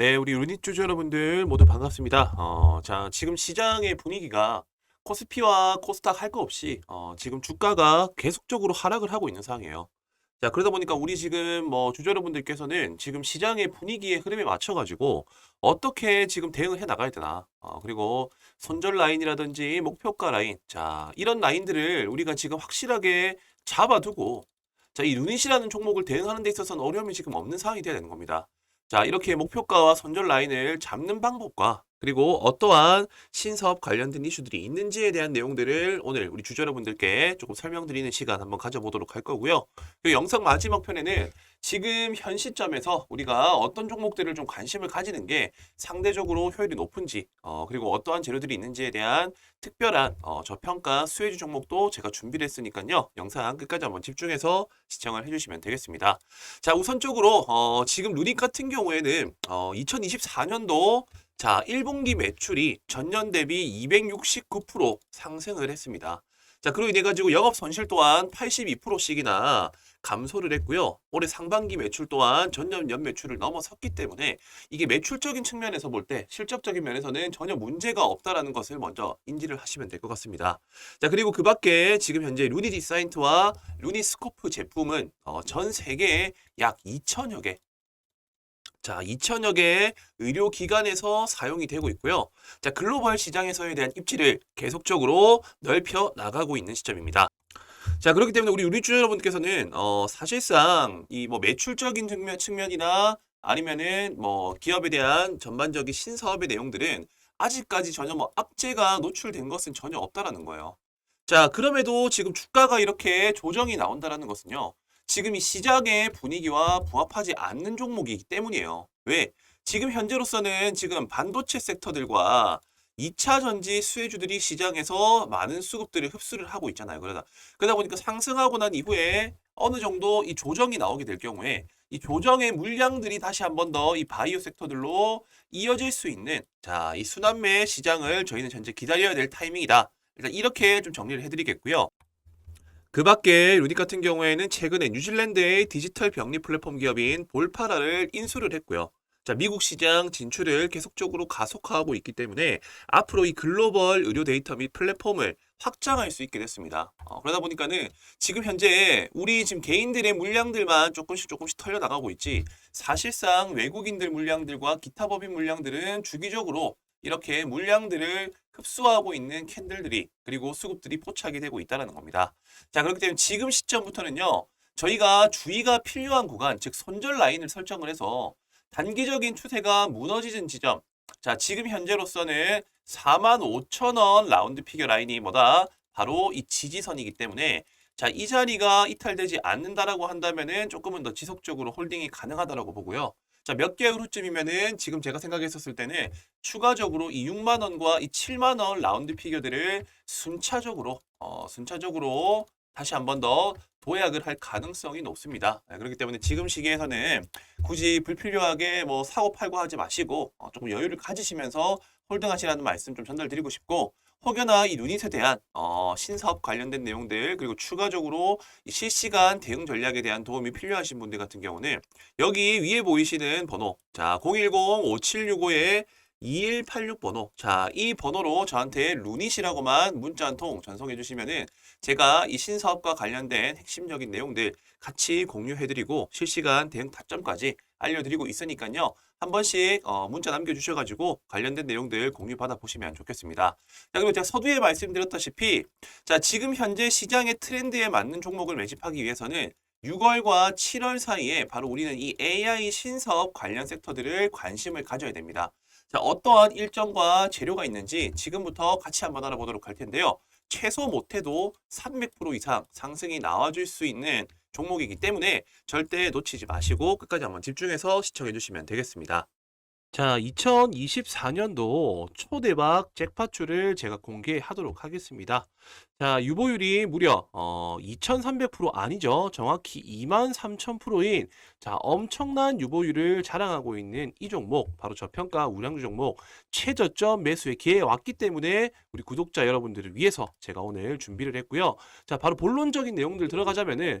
네, 우리 유닛주주 여러분들 모두 반갑습니다. 어, 자, 지금 시장의 분위기가 코스피와 코스닥 할 거 없이 어, 지금 주가가 계속적으로 하락을 하고 있는 상황이에요. 자, 그러다 보니까 우리 지금 뭐 주주 여러분들께서는 지금 시장의 분위기의 흐름에 맞춰가지고 어떻게 지금 대응을 해 나가야 되나. 어, 그리고 손절 라인이라든지 목표가 라인. 자, 이런 라인들을 우리가 지금 확실하게 잡아두고 자, 이 유닛이라는 종목을 대응하는 데 있어서는 어려움이 지금 없는 상황이 돼야 되는 겁니다. 자, 이렇게 목표가와 손절 라인을 잡는 방법과 그리고 어떠한 신사업 관련된 이슈들이 있는지에 대한 내용들을 오늘 우리 주주 여러분들께 조금 설명드리는 시간 한번 가져보도록 할 거고요. 그 영상 마지막 편에는 지금 현 시점에서 우리가 어떤 종목들을 좀 관심을 가지는 게 상대적으로 효율이 높은지, 어, 그리고 어떠한 재료들이 있는지에 대한 특별한 어, 저평가 수혜주 종목도 제가 준비를 했으니까요. 영상 끝까지 한번 집중해서 시청을 해주시면 되겠습니다. 자, 우선적으로 어, 지금 루닉 같은 경우에는 어, 2024년도 자, 1분기 매출이 전년 대비 269% 상승을 했습니다. 자, 그로 인해 가지고 영업 손실 또한 82%씩이나 감소를 했고요. 올해 상반기 매출 또한 전년 연 매출을 넘어섰기 때문에 이게 매출적인 측면에서 볼 때 실적적인 면에서는 전혀 문제가 없다라는 것을 먼저 인지를 하시면 될 것 같습니다. 자, 그리고 그 밖에 지금 현재 루니 디사인트와 루니 스코프 제품은 어, 전 세계에 약 2천여 개 자, 2천여 개의 의료기관에서 사용이 되고 있고요. 자, 글로벌 시장에서에 대한 입지를 계속적으로 넓혀 나가고 있는 시점입니다. 자, 그렇기 때문에 우리 유리주 여러분께서는 어, 사실상 이 뭐 매출적인 측면, 측면이나 아니면은 뭐 기업에 대한 전반적인 신사업의 내용들은 아직까지 전혀 뭐 악재가 노출된 것은 전혀 없다라는 거예요. 자, 그럼에도 지금 주가가 이렇게 조정이 나온다라는 것은요. 지금 이 시장의 분위기와 부합하지 않는 종목이기 때문이에요. 왜? 지금 현재로서는 지금 반도체 섹터들과 2차 전지 수혜주들이 시장에서 많은 수급들을 흡수를 하고 있잖아요. 그러다 그러다 보니까 상승하고 난 이후에 어느 정도 이 조정이 나오게 될 경우에 이 조정의 물량들이 다시 한 번 더 이 바이오 섹터들로 이어질 수 있는 자, 이 순환매 시장을 저희는 현재 기다려야 될 타이밍이다. 일단 이렇게 좀 정리를 해드리겠고요. 그 밖에 루닉 같은 경우에는 최근에 뉴질랜드의 디지털 병리 플랫폼 기업인 볼파라를 인수를 했고요. 자, 미국 시장 진출을 계속적으로 가속화하고 있기 때문에 앞으로 이 글로벌 의료 데이터 및 플랫폼을 확장할 수 있게 됐습니다. 어, 그러다 보니까는 지금 현재 우리 지금 개인들의 물량들만 조금씩 조금씩 털려 나가고 있지 사실상 외국인들 물량들과 기타 법인 물량들은 주기적으로 이렇게 물량들을 흡수하고 있는 캔들들이 그리고 수급들이 포착이 되고 있다는 겁니다. 자, 그렇기 때문에 지금 시점부터는요. 저희가 주의가 필요한 구간, 즉 손절 라인을 설정을 해서 단기적인 추세가 무너지는 지점. 자, 지금 현재로서는 45,000원 라운드 피겨 라인이 뭐다? 바로 이 지지선이기 때문에 자, 이 자리가 이탈되지 않는다라고 한다면은 조금은 더 지속적으로 홀딩이 가능하다라고 보고요. 자, 몇 개월 후쯤이면은 지금 제가 생각했었을 때는 추가적으로 이 6만 원과 이 7만 원 라운드 피겨들을 순차적으로 어, 순차적으로 다시 한 번 더 도약을 할 가능성이 높습니다. 네, 그렇기 때문에 지금 시기에서는 굳이 불필요하게 뭐 사고 팔고 하지 마시고 어, 조금 여유를 가지시면서 홀딩하시라는 말씀 좀 전달드리고 싶고 혹여나 이 유닛에 대한 어, 신사업 관련된 내용들 그리고 추가적으로 이 실시간 대응 전략에 대한 도움이 필요하신 분들 같은 경우는 여기 위에 보이시는 번호 자 010-5765에 2186번호. 자, 이 번호로 저한테 루닛이라고만 문자 한 통 전송해 주시면은 제가 이 신사업과 관련된 핵심적인 내용들 같이 공유해 드리고 실시간 대응 타점까지 알려드리고 있으니까요. 한 번씩 어, 문자 남겨주셔가지고 관련된 내용들 공유 받아보시면 좋겠습니다. 자, 그리고 제가 서두에 말씀드렸다시피 자, 지금 현재 시장의 트렌드에 맞는 종목을 매집하기 위해서는 6월과 7월 사이에 바로 우리는 이 AI 신사업 관련 섹터들을 관심을 가져야 됩니다. 자, 어떠한 일정과 재료가 있는지 지금부터 같이 한번 알아보도록 할 텐데요. 최소 못해도 300% 이상 상승이 나와줄 수 있는 종목이기 때문에 절대 놓치지 마시고 끝까지 한번 집중해서 시청해 주시면 되겠습니다. 자, 2024년도 초대박 잭팟추를 제가 공개하도록 하겠습니다. 자, 유보율이 무려 어, 2300% 아니죠. 정확히 23000%인 자, 엄청난 유보율을 자랑하고 있는 이 종목, 바로 저평가 우량주 종목 최저점 매수의 기회에 왔기 때문에 우리 구독자 여러분들을 위해서 제가 오늘 준비를 했고요. 자, 바로 본론적인 내용들 들어가자면은